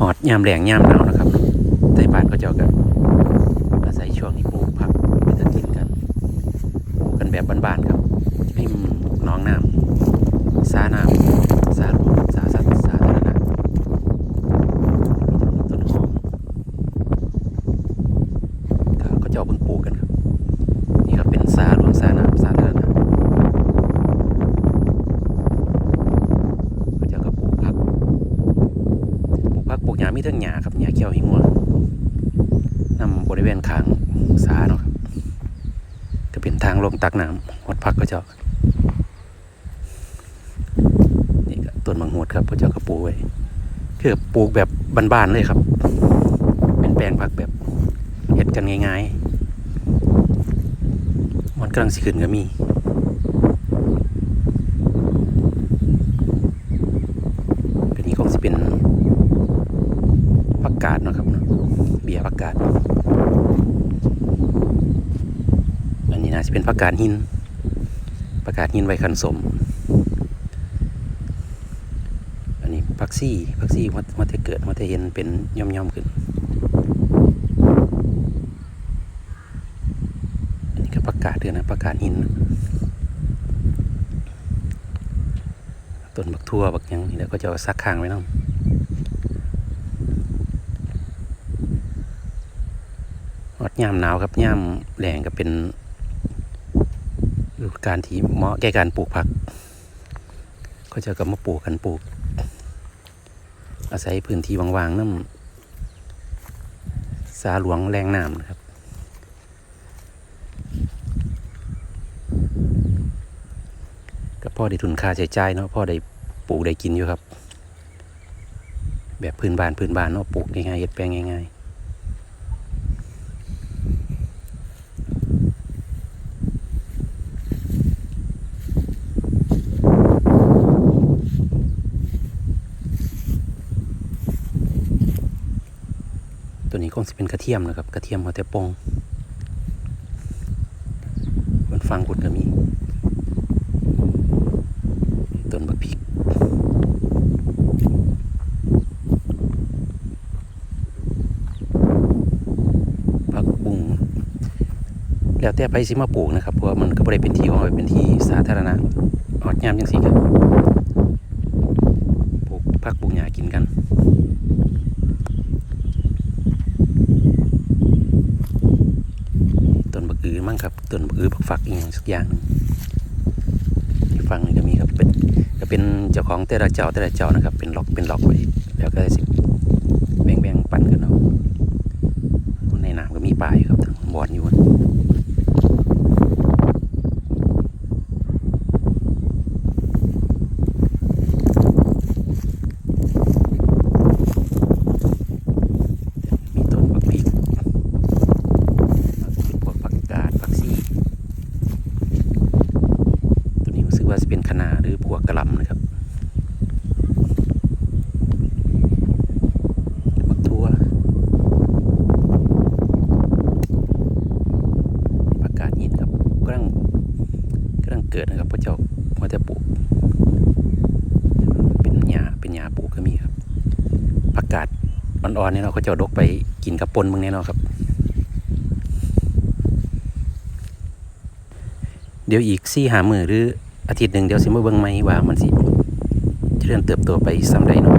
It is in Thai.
หอดยามแหลงยามหนาวนะครับไต้บ้านก็เจ้ากันอาศัยช่วงนี้ปลูกผักไปทกินกันกันแบบบ้านๆครับริมหน้องน้ำสาน้ำสาหลวงสาสัตว์สาธารณะมีต้นหอมก็ก็เจ้าเพิ่งปลูกกันครับนี่ครับเป็นสาหลวงสาน้ำสาธารณะก็เจ้าก็ปลูกผัก ปลูกผักปลูก หญ้ามีทั้งหญ้าครับหญ้าเขียวหิมะนำบริเวณข้างสาเนาะครับก็เป็นทางลงตักน้ำหดพักก็เจ้านี่ก็ต้นมังหวดครับพระเจ้าก็ปลูกไว้คือปลูกแบบบ้านๆเลยครับ เป็นแปลงผักแบบเห็ดกันง่ายๆมันกำลังสิขึ้นก็มี ก็นี้คงสิเป็น ผักกาดเนะครับเบียร์ผักกาดอันนี้น่าจะเป็นผักกาดหินผักกาดหินไว้คันสม อันนี้ผักซี่ผักซี่มันมันจะเกิดมันจะเห็นเป็นย่อมๆขึ้นอันนี้ก็ผักกาดเดือนนะผักกาดหินต้นบักทั่วบักยังนี่แล้วก็จะซักข้างไว้เนาะ ฮอ ดยามหนาวครับยามแรงก็เป็นดูการที่เหมาะแก่การปลูกผัก ก็จะก็มาปลูกกันปลูก อาศัยพื้นที่ว่างๆน้ำสาหลวงแรงน้ำนะครับก็พ่อได้ทุนค่าใช้จ่ายเนาะพ่อได้ปลูกได้กินอยู่ครับ แบบพื้นบ้านพื้นบ้านเนาะปลูกง่ายๆเฮ็ดแปลงง่ายๆ ตัวนี้คงจะเป็นกระเทียมนะครับ กระเทียมหัวแต่ปงบนฟังกุดก็มีต้นบักพริกผักบุ้งแล้วแต่ไปสิมาปลูกนะครับ เพราะมันก็บ่ได้เป็นที่ของเป็นที่สาธารณะออดยามยังสิครับปลูกผักปลูกหญ้ากินกัน ต้นบัก อือมั่งครับต้นบักอือบักฝักอีกอย่างสักอย่างนึงที่ฟังนี่ก็มีครับเป็นก็เป็นเจ้าของแต่ละเจ้าแต่ละเจ้านะครับ เป็นหลอกเป็นหลอกไว้แล้วก็สิแบ่งแบ่งปันกันเอาในน้ำก็มีปลาอยู่ครับทั้งบอนอยู่บนมีต้นบักพริก พวกผักกาดผักซี่ ตั ว่าจะเป็นคะนาหรือพวกกระลำนะครับมักทั่วผักกาดหินครับกำลังกำลังเกิดนะครับพระเจ้ามาจะปลูกเป็นหญ้าเป็นหญ้าปลูกก็มีครับผักกาดอ่อนๆเนี่ยเราะเขาเจ้าดกไปกินกับปนมึงแน่นอนครับเดี๋ยวอีกสี่หามือหรือ อาทิตย์หนึ่งเดี๋ยวสิมาเบิ่งไหม่ว่ามันสิเจริญเติบโตไปสำใดเนาะ